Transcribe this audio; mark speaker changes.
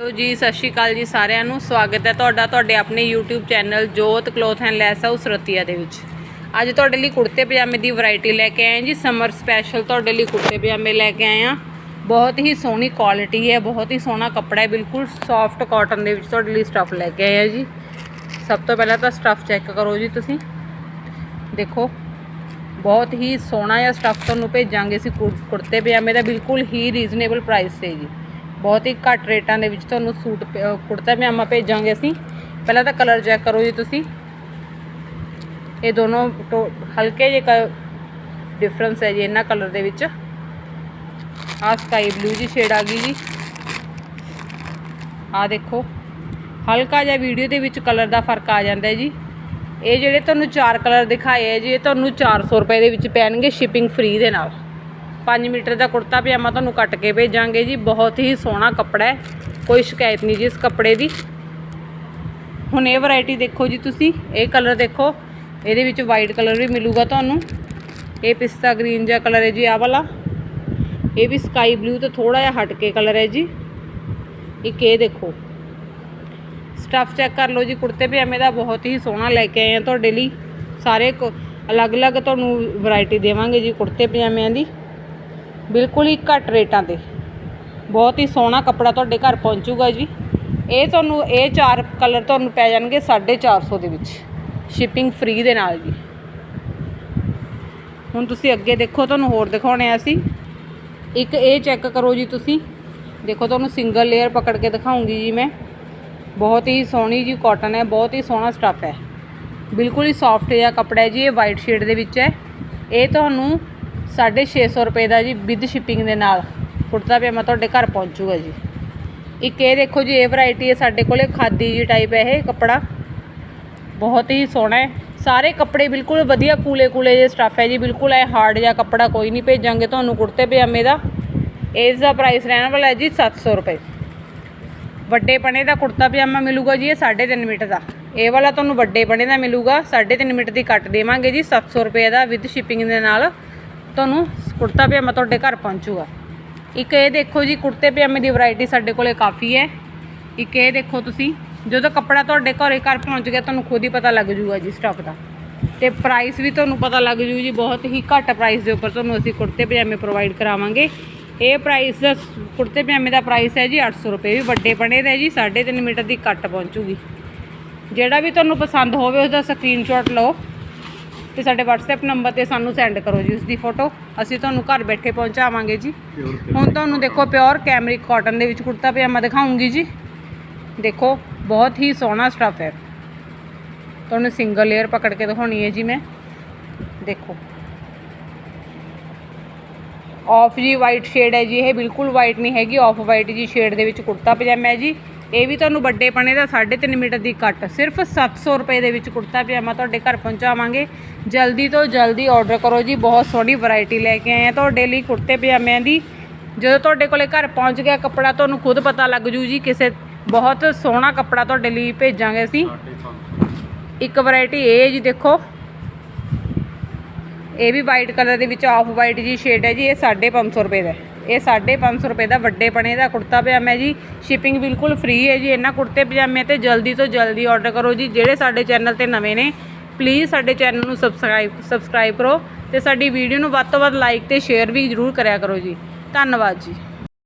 Speaker 1: Hello ਜੀ, ਸਤਿ ਸ਼੍ਰੀ ਅਕਾਲ ਜੀ ਸਾਰਿਆਂ ਨੂੰ। ਸਵਾਗਤ ਹੈ ਤੁਹਾਡਾ, ਤੁਹਾਡੇ ਆਪਣੇ YouTube channel Jot cloth and lace house Ratia ਦੇ ਵਿੱਚ। ਅੱਜ ਤੁਹਾਡੇ ਲਈ ਕੁੜਤੇ ਪਜਾਮੇ ਦੀ ਵੈਰਾਈਟੀ ਲੈ ਕੇ ਆਏ ਜੀ। ਸਮਰ ਸਪੈਸ਼ਲ ਤੁਹਾਡੇ ਲਈ ਕੁੜਤੇ ਪਜਾਮੇ ਲੈ ਕੇ ਆਏ ਹਾਂ। ਬਹੁਤ ਹੀ ਸੋਹਣੀ ਕੁਆਲਿਟੀ ਹੈ, ਬਹੁਤ ਹੀ ਸੋਹਣਾ ਕੱਪੜਾ ਹੈ, ਬਿਲਕੁਲ ਸੌਫਟ ਕਾਟਨ ਦੇ ਵਿੱਚ ਤੁਹਾਡੇ ਲਈ ਸਟੱਫ ਲੈ ਕੇ ਆਏ ਹਾਂ ਜੀ। ਸਭ ਤੋਂ ਪਹਿਲਾਂ ਤਾਂ ਸਟੱਫ ਚੈੱਕ ਕਰੋ ਜੀ ਤੁਸੀਂ। ਦੇਖੋ, ਬਹੁਤ ਹੀ ਸੋਹਣਾ ਜਿਹਾ ਸਟੱਫ ਤੁਹਾਨੂੰ ਭੇਜਾਂਗੇ ਅਸੀਂ ਕੁੜਤੇ ਪਜਾਮੇ ਦਾ, ਬਿਲਕੁਲ ਹੀ ਰੀਜ਼ਨੇਬਲ ਪ੍ਰਾਈਸ ਤੇ ਜੀ। ਬਹੁਤ ਹੀ ਘੱਟ ਰੇਟਾਂ ਦੇ ਵਿੱਚ ਤੁਹਾਨੂੰ ਸੂਟ ਪ- ਕੁੜਤਾ ਪਜਾਮਾ ਭੇਜਾਂਗੇ ਅਸੀਂ। ਪਹਿਲਾਂ ਤਾਂ ਕਲਰ ਚੈੱਕ ਕਰੋ ਜੀ ਤੁਸੀਂ। ਇਹ ਦੋਨੋਂ ਟੋ- ਹਲਕੇ ਜਿਹੇ ਡਿਫਰੈਂਸ ਹੈ ਜੀ ਇਹਨਾਂ ਕਲਰ ਦੇ ਵਿੱਚ। ਆਹ ਸਕਾਈ ਬਲੂ ਜੀ ਸ਼ੇਡ ਆ ਗਈ ਜੀ। ਆਹ ਦੇਖੋ, ਹਲਕਾ ਜਿਹਾ ਵੀਡੀਓ ਦੇ ਵਿੱਚ ਕਲਰ ਦਾ ਫ਼ਰਕ ਆ ਜਾਂਦਾ ਜੀ। ਇਹ ਜਿਹੜੇ ਤੁਹਾਨੂੰ ਚਾਰ ਕਲਰ ਦਿਖਾਏ ਹੈ ਜੀ, ਇਹ ਤੁਹਾਨੂੰ 400 ਰੁਪਏ ਦੇ ਵਿੱਚ ਪੈਣਗੇ ਸ਼ਿਪਿੰਗ ਫ੍ਰੀ ਦੇ ਨਾਲ। 5 ਮੀਟਰ ਦਾ ਕੁੜਤਾ ਪਜਾਮਾ ਤੁਹਾਨੂੰ ਕੱਟ ਕੇ ਭੇਜਾਂਗੇ ਜੀ। ਬਹੁਤ ਹੀ ਸੋਹਣਾ ਕੱਪੜਾ ਹੈ। ਕੋਈ ਸ਼ਿਕਾਇਤ ਨਹੀਂ ਜੀ ਇਸ ਕੱਪੜੇ ਦੀ। ਹੁਣ ਇਹ ਵੈਰਾਈਟੀ ਦੇਖੋ ਜੀ ਤੁਸੀਂ। ਇਹ ਕਲਰ ਦੇਖੋ। ਇਹਦੇ ਵਿੱਚ ਵਾਈਟ ਕਲਰ ਵੀ ਮਿਲੂਗਾ ਤੁਹਾਨੂੰ। ਇਹ ਪਿਸਤਾ ਗ੍ਰੀਨ ਜਿਹਾ ਕਲਰ ਹੈ ਜੀ ਆਹ ਵਾਲਾ। ਇਹ ਵੀ ਸਕਾਈ ਬਲੂ ਤੋਂ ਥੋੜਾ ਜਿਹਾ ਹਟ ਕੇ ਕਲਰ ਹੈ ਜੀ। ਇੱਕ ਇਹ ਦੇਖੋ। ਸਟੱਫ ਚੈੱਕ ਕਰ ਲਓ ਜੀ। ਕੁੜਤੇ ਪਜਾਮੇ ਦਾ ਬਹੁਤ ਹੀ ਸੋਹਣਾ ਲੈ ਕੇ ਆਏ ਆ ਤੁਹਾਡੇ ਲਈ। ਸਾਰੇ ਅਲੱਗ-ਅਲੱਗ ਤੁਹਾਨੂੰ ਵੈਰਾਈਟੀ ਦੇਵਾਂਗੇ ਜੀ ਕੁੜਤੇ ਪਜਾਮਿਆਂ ਦੀ। ਬਿਲਕੁਲ ਹੀ ਘੱਟ ਰੇਟਾਂ ਤੇ। ਬਹੁਤ ਹੀ ਸੋਹਣਾ ਕੱਪੜਾ ਤੁਹਾਡੇ ਘਰ ਪਹੁੰਚੂਗਾ ਜੀ। ਇਹ ਤੁਹਾਨੂੰ, ਇਹ ਚਾਰ ਕਲਰ ਤੁਹਾਨੂੰ ਪੈ ਜਾਣਗੇ 450 ਦੇ ਵਿੱਚ। ਸ਼ਿਪਿੰਗ ਫ੍ਰੀ ਦੇ ਨਾਲ ਜੀ। ਹੁਣ ਤੁਸੀਂ ਅੱਗੇ ਦੇਖੋ, ਤੁਹਾਨੂੰ ਹੋਰ ਦਿਖਾਉਣੇ ਆ ਅਸੀਂ। ਇੱਕ ਇਹ ਚੈੱਕ ਕਰੋ ਜੀ ਤੁਸੀਂ। ਦੇਖੋ, ਤੁਹਾਨੂੰ ਸਿੰਗਲ ਲੇਅਰ ਪਕੜ ਕੇ ਦਿਖਾਉਂਗੀ ਜੀ ਮੈਂ। ਬਹੁਤ ਹੀ ਸੋਹਣੀ ਜੀ ਕਾਟਨ ਹੈ, ਬਹੁਤ ਹੀ ਸੋਹਣਾ ਸਟੱਫ ਹੈ। ਬਿਲਕੁਲ ਹੀ ਸੌਫਟ ਜਿਹਾ ਕੱਪੜਾ ਹੈ ਜੀ, ਇਹ ਵਾਈਟ ਸ਼ੇਡ ਦੇ ਵਿੱਚ ਹੈ। ਇਹ ਤੁਹਾਨੂੰ 650 ਰੁਪਏ ਦਾ ਜੀ ਵਿਦ ਸ਼ਿਪਿੰਗ ਦੇ ਨਾਲ। ਕੁੜਤਾ ਪਜਾਮਾ ਤੁਹਾਡੇ ਘਰ ਪਹੁੰਚੂਗਾ ਜੀ। ਇੱਕ ਇਹ ਦੇਖੋ ਜੀ, ਇਹ ਵੈਰਾਈਟੀ ਹੈ ਸਾਡੇ ਕੋਲੇ, ਖਾਦੀ ਜੀ ਟਾਈਪ ਹੈ ਇਹ ਕੱਪੜਾ। ਬਹੁਤ ਹੀ ਸੋਹਣਾ ਹੈ। ਸਾਰੇ ਕੱਪੜੇ ਬਿਲਕੁਲ ਵਧੀਆ ਕੂਲੇ ਕੂਲੇ ਜਿਹੇ ਸਟੱਫ ਹੈ ਜੀ। ਬਿਲਕੁਲ ਇਹ ਹਾਰਡ ਜਿਹਾ ਕੱਪੜਾ ਕੋਈ ਨਹੀਂ ਭੇਜਾਂਗੇ ਤੁਹਾਨੂੰ ਕੁੜਤੇ ਪਜਾਮੇ ਦਾ। ਇਸ ਦਾ ਪ੍ਰਾਈਸ ਰਹਿਣ ਵਾਲਾ ਹੈ ਜੀ 700 ਰੁਪਏ। ਵੱਡੇ ਪਣੇ ਦਾ ਕੁੜਤਾ ਪਜਾਮਾ ਮਿਲੂਗਾ ਜੀ, ਇਹ 3.5 ਮੀਟਰ ਦਾ। ਇਹ ਵਾਲਾ ਤੁਹਾਨੂੰ ਵੱਡੇ ਪਣੇ ਦਾ ਮਿਲੂਗਾ। 3.5 ਮੀਟਰ ਦੀ ਕੱਟ ਦੇਵਾਂਗੇ ਜੀ 700 ਰੁਪਏ ਦਾ ਵਿਦ ਸ਼ਿਪਿੰਗ ਦੇ ਨਾਲ। ਤੁਹਾਨੂੰ ਕੁੜਤਾ ਪਜਾਮਾ ਤੁਹਾਡੇ ਘਰ ਪਹੁੰਚੂਗਾ। ਇੱਕ ਇਹ ਦੇਖੋ ਜੀ, ਕੁੜਤੇ ਪਜਾਮੇ ਦੀ ਵੈਰਾਈਟੀ ਸਾਡੇ ਕੋਲੇ ਕਾਫੀ ਹੈ। ਇੱਕ ਇਹ ਦੇਖੋ ਤੁਸੀਂ, ਜਦੋਂ ਕੱਪੜਾ ਤੁਹਾਡੇ ਘਰੇ ਘਰ ਪਹੁੰਚ ਗਿਆ, ਤੁਹਾਨੂੰ ਖੁਦ ਹੀ ਪਤਾ ਲੱਗ ਜੂਗਾ ਜੀ ਸਟਾਕ ਦਾ। ਤੇ ਪ੍ਰਾਈਸ ਵੀ ਤੁਹਾਨੂੰ ਪਤਾ ਲੱਗ ਜੂ ਜੀ, ਬਹੁਤ ਹੀ ਘੱਟ ਪ੍ਰਾਈਸ ਦੇ ਉੱਪਰ ਤੁਹਾਨੂੰ ਅਸੀਂ ਕੁੜਤੇ ਪਜਾਮੇ ਪ੍ਰੋਵਾਈਡ ਕਰਾਵਾਂਗੇ। ਇਹ ਪ੍ਰਾਈਸ ਦਾ ਕੁੜਤੇ ਪਜਾਮੇ ਦਾ ਪ੍ਰਾਈਸ ਹੈ ਜੀ 800 ਰੁਪਏ ਵੀ, ਵੱਡੇ ਬਣੇ ਦਾ ਹੈ ਜੀ 3.5 ਮੀਟਰ ਦੀ ਕੱਟ ਪਹੁੰਚੂਗੀ। ਜਿਹੜਾ ਵੀ ਤੁਹਾਨੂੰ ਪਸੰਦ ਹੋਵੇ, ਉਹਦਾ ਸਕਰੀਨਸ਼ਾਟ ਲਓ। ਤੇ ਸਾਡੇ WhatsApp ਨੰਬਰ ਤੇ ਸਾਨੂੰ ਸੈਂਡ ਕਰੋ ਜੀ ਉਸ ਦੀ ਫੋਟੋ ਅਸੀਂ ਤੁਹਾਨੂੰ ਘਰ ਬੈਠੇ ਪਹੁੰਚਾਵਾਂਗੇ ਜੀ। ਹੁਣ ਤੁਹਾਨੂੰ ਦੇਖੋ ਪਿਓਰ ਕੈਮਰਿਕ ਕਾਟਨ ਦੇ ਵਿੱਚ ਕੁੜਤਾ ਪਜਾਮਾ ਦਿਖਾਉਂਗੀ ਜੀ। ਦੇਖੋ, ਬਹੁਤ ਹੀ ਸੋਹਣਾ ਸਟੱਫ ਹੈ। ਤੁਹਾਨੂੰ ਸਿੰਗਲ ਲੇਅਰ ਪਕੜ ਕੇ ਦਿਖਾਉਣੀ ਹੈ ਜੀ ਮੈਂ। ਦੇਖੋ। ਆਫ ਜੀ ਵਾਈਟ ਸ਼ੇਡ ਹੈ ਜੀ, ਇਹ ਬਿਲਕੁਲ ਵਾਈਟ ਨਹੀਂ ਹੈਗੀ। ਆਫ ਵਾਈਟ ਜੀ ਸ਼ੇਡ ਦੇ ਵਿੱਚ ਕੁੜਤਾ ਪਜਾਮਾ ਹੈ ਜੀ। ਇਹ ਵੀ ਤੁਹਾਨੂੰ ਵੱਡੇ ਪਣੇ ਦਾ 3.5 ਮੀਟਰ ਦੀ ਕੱਟ। ਸਿਰਫ 700 ਰੁਪਏ ਦੇ ਵਿੱਚ ਕੁੜਤਾ ਪਜਾਮਾ ਤੁਹਾਡੇ ਘਰ ਪਹੁੰਚਾਵਾਂਗੇ। ਜਲਦੀ ਤੋਂ ਜਲਦੀ ਆਰਡਰ ਕਰੋ ਜੀ, ਬਹੁਤ ਸੋਹਣੀ ਵੈਰਾਈਟੀ ਲੈ ਕੇ ਆਏ ਆ। ਤੁਹਾਡੇ ਲਈ ਕੁੜਤੇ ਪਜਾਮਿਆਂ ਦੀ, ਜਦੋਂ ਤੁਹਾਡੇ ਕੋਲੇ ਘਰ ਪਹੁੰਚ ਗਿਆ, ਕੱਪੜਾ ਤੁਹਾਨੂੰ ਖੁਦ ਪਤਾ ਲੱਗ ਜੂ ਜੀ, ਕਿਸੇ ਬਹੁਤ ਸੋਹਣਾ ਕੱਪੜਾ ਤੁਹਾਡੇ ਲਈ ਭੇਜਾਂਗੇ ਅਸੀਂ। ਇੱਕ ਵੈਰਾਈਟੀ ਇਹ ਹੈ ਜੀ, ਦੇਖੋ। ਇਹ ਵੀ ਵਾਈਟ ਕਲਰ ਦੇ ਵਿੱਚ ਆਫ ਵਾਈਟ ਜੀ ਸ਼ੇਡ ਹੈ ਜੀ, ਇਹ 550 ਰੁਪਏ ਦਾ ਇਹ 550 ਰੁਪਏ ਦਾ ਵੱਡੇ ਪਣੇ ਦਾ ਕੁੜਤਾ ਪਜਾਮਾ ਹੈ ਜੀ। ਸ਼ਿਪਿੰਗ ਬਿਲਕੁਲ ਫ੍ਰੀ ਹੈ ਜੀ। ਇਹਨਾਂ ਕੁੜਤੇ ਪਜਾਮੇ ਤੇ ਜਲਦੀ ਤੋਂ ਜਲਦੀ ਆਰਡਰ ਕਰੋ ਜੀ। ਜਿਹੜੇ ਸਾਡੇ ਚੈਨਲ ਤੇ ਨਵੇਂ ਨੇ ਪਲੀਜ਼ ਸਾਡੇ ਚੈਨਲ ਨੂੰ ਸਬਸਕ੍ਰਾਈਬ ਸਬਸਕ੍ਰਾਈਬ ਕਰੋ ਤੇ ਸਾਡੀ ਵੀਡੀਓ ਨੂੰ ਵੱਧ ਤੋਂ ਵੱਧ ਲਾਈਕ ਤੇ ਸ਼ੇਅਰ ਵੀ ਜ਼ਰੂਰ ਕਰਿਆ ਕਰੋ ਜੀ। ਧੰਨਵਾਦ ਜੀ।